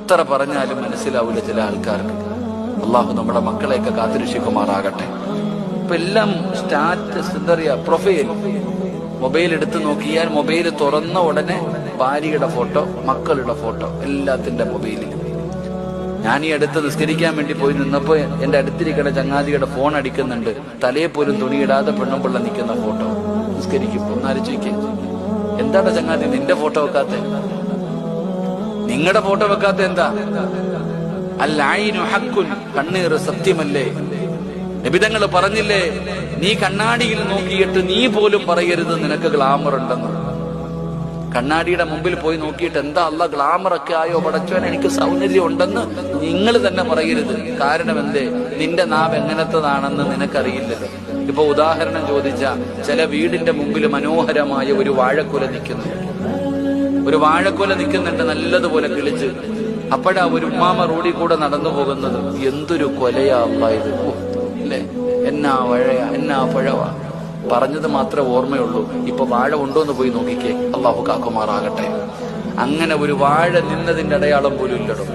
എത്ര പറഞ്ഞാലും മനസ്സിലാവില്ല ചില ആൾക്കാർക്ക്. അള്ളാഹു നമ്മുടെ മക്കളെയൊക്കെ കാത്തിരക്ഷിക്കുമാറാകട്ടെ. ഇപ്പൊ എല്ലാം സ്റ്റാറ്റസ് എന്താ പറയാ പ്രൊഫൈൽ മൊബൈൽ എടുത്ത് നോക്കിയാൽ മൊബൈൽ തുറന്ന ഉടനെ ഭാര്യയുടെ ഫോട്ടോ മക്കളുടെ ഫോട്ടോ എല്ലാത്തിന്റെ മൊബൈലിൽ ഞാൻ ഈ അടുത്ത് നിസ്കരിക്കാൻ വേണ്ടി പോയി നിന്നപ്പോ എന്റെ അടുത്തിരിക്കുന്ന ചങ്ങാതിയുടെ ഫോൺ അടിക്കുന്നുണ്ട്. തലയെ പോലും തുണിയിടാതെ പെണ്ണുമ്പിള്ള നിൽക്കുന്ന ഫോട്ടോ നിസ്കരിക്കുമ്പോൾ ചോദിക്കേ എന്താണ് ചങ്ങാതി നിന്റെ ഫോട്ടോ വെക്കാത്തെ? നിങ്ങളുടെ ഫോട്ടോ വെക്കാത്ത എന്താ? അല്ലായിനു ഹക്കുൻ കണ്ണീർ സത്യമല്ലേ? നിബിതങ്ങൾ പറഞ്ഞില്ലേ നീ കണ്ണാടിയിൽ നോക്കിയിട്ട് നീ പോലും പറയരുത് നിനക്ക് ഗ്ലാമർ ഉണ്ടെന്ന്. കണ്ണാടിയുടെ മുമ്പിൽ പോയി നോക്കിയിട്ട് എന്താ അല്ല ഗ്ലാമർ ഒക്കെ ആയോ? പടച്ചോൻ എനിക്ക് സൗന്ദര്യം ഉണ്ടെന്ന് നിങ്ങൾ തന്നെ പറയരുത്. കാരണം എന്തേ? നിന്റെ നാവ് എങ്ങനത്തതാണെന്ന് നിനക്കറിയില്ലല്ലോ ഇപ്പൊ ഉദാഹരണം ചോദിച്ച ചില വീടിന്റെ മുമ്പിൽ മനോഹരമായ ഒരു വാഴക്കുല നിൽക്കുന്നു. ഒരു വാഴക്കുല നിൽക്കുന്നുണ്ട് നല്ലതുപോലെ കിളിച്ച്. അപ്പോഴാ ഒരു ഉമ്മാമ റോഡിൽ കൂടെ നടന്നു പോകുന്നത്. എന്തൊരു കൊലയാ അല്ലാ? എന്നാ വഴയാ എന്നാ പഴവാ. പറഞ്ഞത് മാത്രമേ ഓർമ്മയുള്ളൂ. ഇപ്പൊ വാഴ ഉണ്ടോന്ന് പോയി നോക്കിക്കേ. അള്ളാഹു കാക്കുമാറാകട്ടെ. അങ്ങനെ ഒരു വാഴ നിന്നതിന്റെ അടയാളം പോലും ഇല്ലടോ.